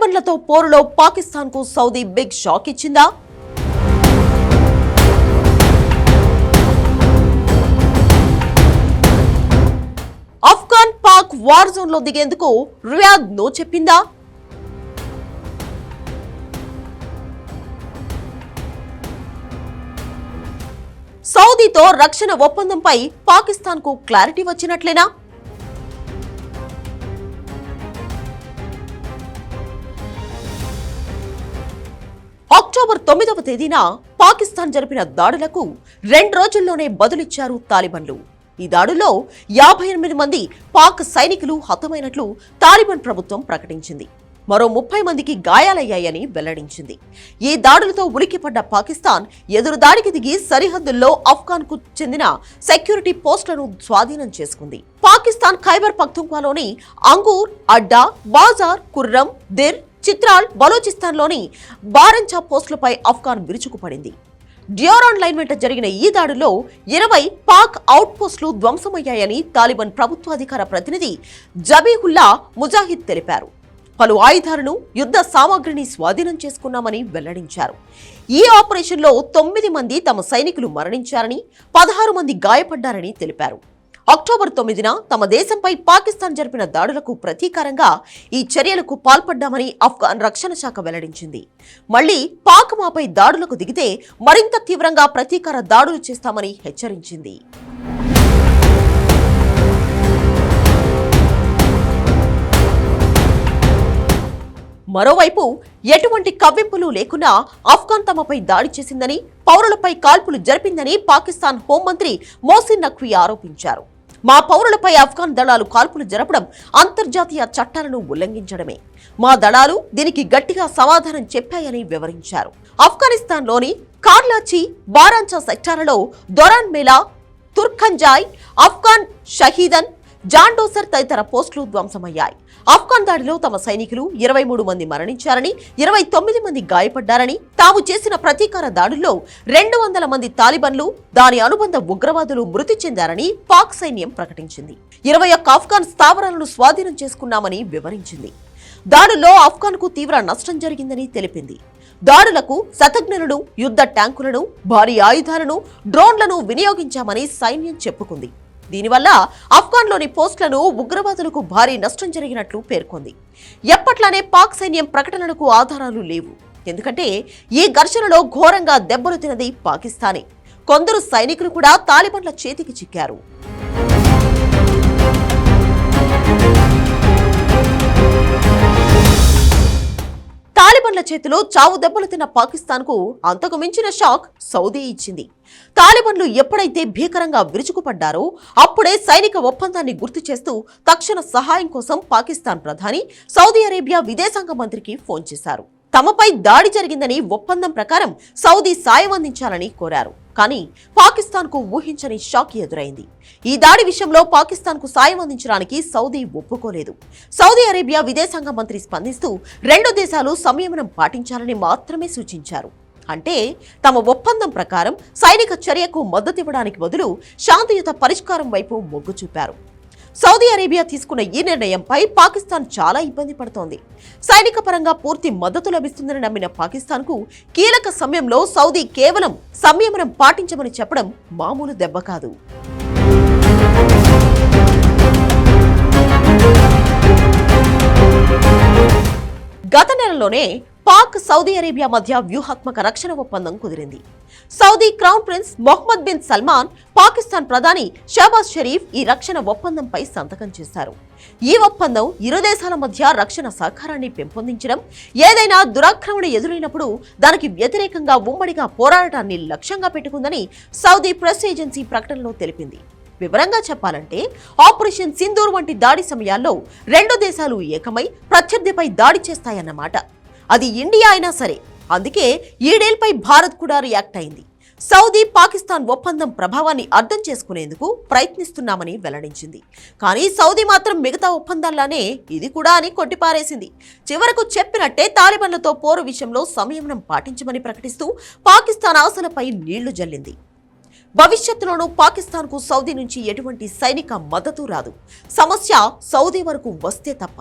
తాలిబన్లతో పోరులో పాకిస్తాన్కు Saudi big shock ఇచ్చిందా? ఆఫ్ఘాన్ పాక్ వార్ జోన్లో దిగేందుకు రియాద్ నో చెప్పిందా? సౌదీతో రక్షణ ఒప్పందంపై పాకిస్తాన్కు క్లారిటీ వచ్చినట్లేనా? అక్టోబర్ తొమ్మిదవ తేదీన పాకిస్తాన్ జరిపిన దాడులకు రెండు రోజుల్లోనే బదులిచ్చారు తాలిబన్లు. ఈ దాడుల్లో యాభై ఎనిమిది మంది పాక్ సైనికులు హతమైనట్లు తాలిబాన్ ప్రభుత్వం ప్రకటించింది. మరో ముప్పై మందికి గాయాలయ్యాయని వెల్లడించింది. ఈ దాడులతో ఉలిక్కిపడ్డ పాకిస్తాన్ ఎదురుదాడికి దిగి సరిహద్దుల్లో అఫ్ఘాన్కు చెందిన సెక్యూరిటీ పోస్టులను స్వాధీనం చేసుకుంది. పాకిస్తాన్ ఖైబర్ పఖ్తుంఖ్వాలోని అంగూర్ అడ్డా బాజార్ కుర్రం దిర్ చిత్రాల్ బలోచిస్తాన్లోని బారంచా పోస్టులపై ఆఫ్ఘాన్ విరుచుకుపడింది. డ్యూరాన్ లైన్ వెంట జరిగిన ఈ దాడిలో ఇరవై పాక్ అవుట్ పోస్టులు ధ్వంసమయ్యాయని తాలిబాన్ ప్రభుత్వాధికార ప్రతినిధి జబీహుల్లా ముజాహిద్ తెలిపారు. పలు ఆయుధాలను యుద్ధ సామాగ్రిని స్వాధీనం చేసుకున్నామని వెల్లడించారు. ఈ ఆపరేషన్లో తొమ్మిది మంది తమ సైనికులు మరణించారని పదహారు మంది గాయపడ్డారని తెలిపారు. అక్టోబర్ తొమ్మిదిన తమ దేశంపై పాకిస్తాన్ జరిపిన దాడులకు ప్రతీకారంగా ఈ చర్యలకు పాల్పడ్డామని ఆఫ్ఘాన్ రక్షణ శాఖ వెల్లడించింది. మళ్ళీ పాక్ మాపై దాడులకు దిగితే మరింత తీవ్రంగా ప్రతీకార దాడులు చేస్తామని హెచ్చరించింది. మరోవైపు ఎటువంటి కవ్వింపులు లేకున్నా ఆఫ్ఘాన్ తమపై దాడి చేసిందని పౌరులపై కాల్పులు జరిపిందని పాకిస్తాన్ హోంమంత్రి మోసిన్ నఖ్వీ ఆరోపించారు. మా పౌరులపై ఆఫ్ఘాన్ దళాలు కాల్పులు జరపడం అంతర్జాతీయ చట్టాలను ఉల్లంఘించడమే. మా దళాలు దీనికి గట్టిగా సమాధానం చెప్పాయని వివరించారు. ఆఫ్ఘనిస్తాన్లోని కార్లాచి బారాంచా సెక్టార్లలో దొరాన్ మేలా తుర్ఖంజాయ్ ఆఫ్ఘాన్ షహీదన్ జాండోసర్ తదితర పోస్టులు ధ్వంసమయ్యాయి. ఆఫ్ఘాన్ దాడిలో తమ సైనికులు ఇరవై మూడు మంది మరణించారని ఇరవై తొమ్మిది మంది గాయపడ్డారని తాము చేసిన ప్రతీకార దాడుల్లో రెండు వందల మంది తాలిబన్లు దాని అనుబంధ ఉగ్రవాదులు మృతి చెందారని పాక్ సైన్యం ప్రకటించింది. ఇరవై ఒక్క ఆఫ్ఘాన్ స్థావరాలను స్వాధీనం చేసుకున్నామని వివరించింది. దాడుల్లో ఆఫ్ఘాన్కు తీవ్ర నష్టం జరిగిందని తెలిపింది. దాడులకు శతజ్ఞులను యుద్ధ ట్యాంకులను భారీ ఆయుధాలను డ్రోన్లను వినియోగించామని సైన్యం చెప్పుకుంది. దీనివల్ల ఆఫ్ఘాన్లోని పోస్టులను ఉగ్రవాదులకు భారీ నష్టం జరిగినట్లు పేర్కొంది. ఎప్పట్లానే పాక్ సైన్యం ప్రకటనలకు ఆధారాలు లేవు. ఎందుకంటే ఈ ఘర్షణలో ఘోరంగా దెబ్బలు తినది పాకిస్తానే. కొందరు సైనికులు కూడా తాలిబన్ల చేతికి చిక్కారు. తాలిబన్ల చేతిలో చావు దెబ్బలు తిన్న పాకిస్తాన్కు అంతకు మించిన షాక్ సౌదీ ఇచ్చింది. తాలిబన్లు ఎప్పుడైతే భీకరంగా విరుచుకుపడ్డారో అప్పుడే సైనిక ఒప్పందాన్ని గుర్తు చేస్తూ తక్షణ సహాయం కోసం పాకిస్తాన్ ప్రధాని సౌదీ అరేబియా విదేశాంగ మంత్రికి ఫోన్ చేశారు. తమపై దాడి జరిగిందని ఒప్పందం ప్రకారం సౌదీ సాయం అందించాలని కోరారు. కానీ పాకిస్తాన్కు ఊహించని షాక్ ఎదురైంది. ఈ దాడి విషయంలో పాకిస్తాన్కు సాయం అందించడానికి సౌదీ ఒప్పుకోలేదు. సౌదీ అరేబియా విదేశాంగ మంత్రి స్పందిస్తూ రెండు దేశాలు సంయమనం పాటించాలని మాత్రమే సూచించారు. అంటే తమ ఒప్పందం ప్రకారం సైనిక చర్యకు మద్దతివ్వడానికి బదులు శాంతియుత పరిష్కారం వైపు మొగ్గు చూపారు. సౌదీ అరేబియా తీసుకున్న ఈ నిర్ణయంపై పాకిస్తాన్ చాలా ఇబ్బంది పడుతోంది. సైనిక పరంగా పూర్తి మద్దతు లభిస్తుందని నమ్మిన పాకిస్తాన్కు కీలక సమయంలో సౌదీ కేవలం సంయమనం పాటించమని చెప్పడం మామూలు దెబ్బ కాదు. గత నెలలోనే పాక్ సౌదీ అరేబియా మధ్య వ్యూహాత్మక రక్షణ ఒప్పందం కుదిరింది. Saudi crown prince Mohammed bin Salman Pakistan ప్రధాని షహబాజ్ షరీఫ్ ఈ రక్షణ ఒప్పందంపై సంతకం చేశారు. ఈ ఒప్పందం ఇరు దేశాల మధ్య రక్షణ సహకారాన్ని పెంపొందించడం ఏదైనా దురాక్రమణ ఎదురైనప్పుడు దానికి వ్యతిరేకంగా ఉమ్మడిగా పోరాడటాన్ని లక్ష్యంగా పెట్టుకుందని సౌదీ ప్రెస్ ఏజెన్సీ ప్రకటనలో తెలిపింది. వివరంగా చెప్పాలంటే ఆపరేషన్ సింధూర్ వంటి దాడి సమయాల్లో రెండు దేశాలు ఏకమై ప్రత్యర్థిపై దాడి చేస్తాయన్నమాట. అది ఇండియా అయినా సరే అందుకే ఈ డీల్పై భారత్ కూడా రియాక్ట్ అయింది. సౌదీ పాకిస్తాన్ ఒప్పందం ప్రభావాన్ని అర్థం చేసుకునేందుకు ప్రయత్నిస్తున్నామని వెల్లడించింది. కానీ సౌదీ మాత్రం మిగతా ఒప్పందాల్లానే ఇది కూడా అని కొట్టిపారేసింది. చివరకు చెప్పినట్టే తాలిబన్లతో పోరు విషయంలో సంయమనం పాటించమని ప్రకటిస్తూ పాకిస్తాన్ ఆశలపై నీళ్ళు జల్లింది. భవిష్యత్తులోనూ పాకిస్తాన్కు సౌదీ నుంచి ఎటువంటి సైనిక మద్దతు రాదు. సమస్య సౌదీ వరకు వస్తే తప్ప.